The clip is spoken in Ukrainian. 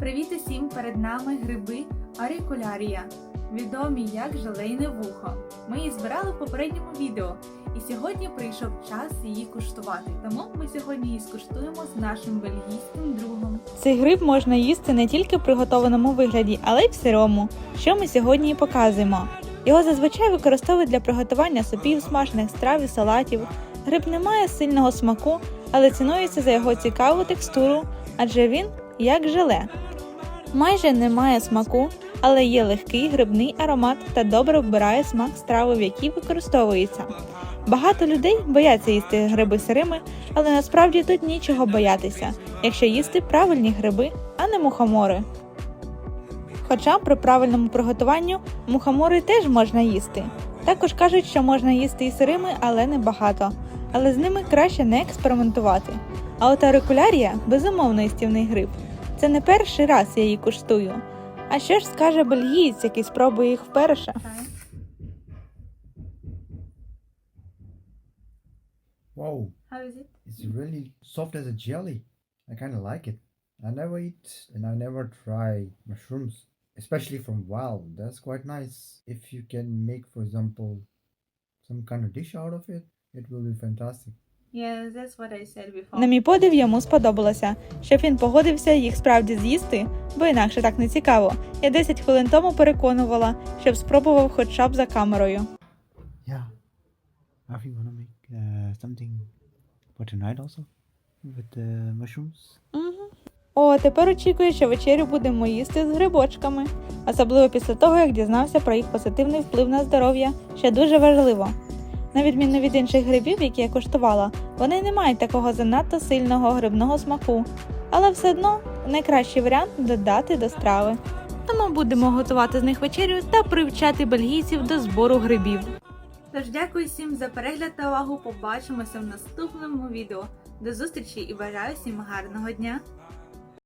Привіт усім! Перед нами гриби арикулярія, відомі як желейне вухо. Ми її збирали в попередньому відео, і сьогодні прийшов час її куштувати. Тому ми сьогодні її скуштуємо з нашим бельгійським другом. Цей гриб можна їсти не тільки в приготованому вигляді, але й в сирому, що ми сьогодні і показуємо. Його зазвичай використовують для приготування супів, смажених страв і салатів. Гриб не має сильного смаку, але цінується за його цікаву текстуру, адже він як желе. Майже не має смаку, але є легкий грибний аромат та добре вбирає смак страви, в якій використовується. Багато людей бояться їсти гриби сирими, але насправді тут нічого боятися, якщо їсти правильні гриби, а не мухомори. Хоча при правильному приготуванню мухомори теж можна їсти. Також кажуть, що можна їсти і сирими, але не багато. Але з ними краще не експериментувати. А от арикулярія безумовно їстівний гриб. Це не перший раз я її куштую. А що ж скаже бельгієць, який спробує їх вперше? Wow, How is it? it's really soft as a jelly. I kind of like it. I never eat and I never try mushrooms, especially from wild. That's quite nice. If you can make, for example, some kind of dish out of it, it will be fantastic. Yeah, that's what I said before. На мій подив йому сподобалося, щоб він погодився їх справді з'їсти, бо інакше так не цікаво. Я 10 хвилин тому переконувала, щоб спробував хоча б за камерою. Yeah. Are we gonna make uh, something for tonight also with the mushrooms? Угу. О, тепер очікую, що вечерю будемо їсти з грибочками, особливо після того, як дізнався про їх позитивний вплив на здоров'я, що дуже важливо. На відміну від інших грибів, які я куштувала, вони не мають такого занадто сильного грибного смаку, але все одно найкращий варіант додати до страви. Тому будемо готувати з них вечерю та привчати бельгійців до збору грибів. Тож дякую всім за перегляд та увагу. Побачимося в наступному відео. До зустрічі і бажаю всім гарного дня!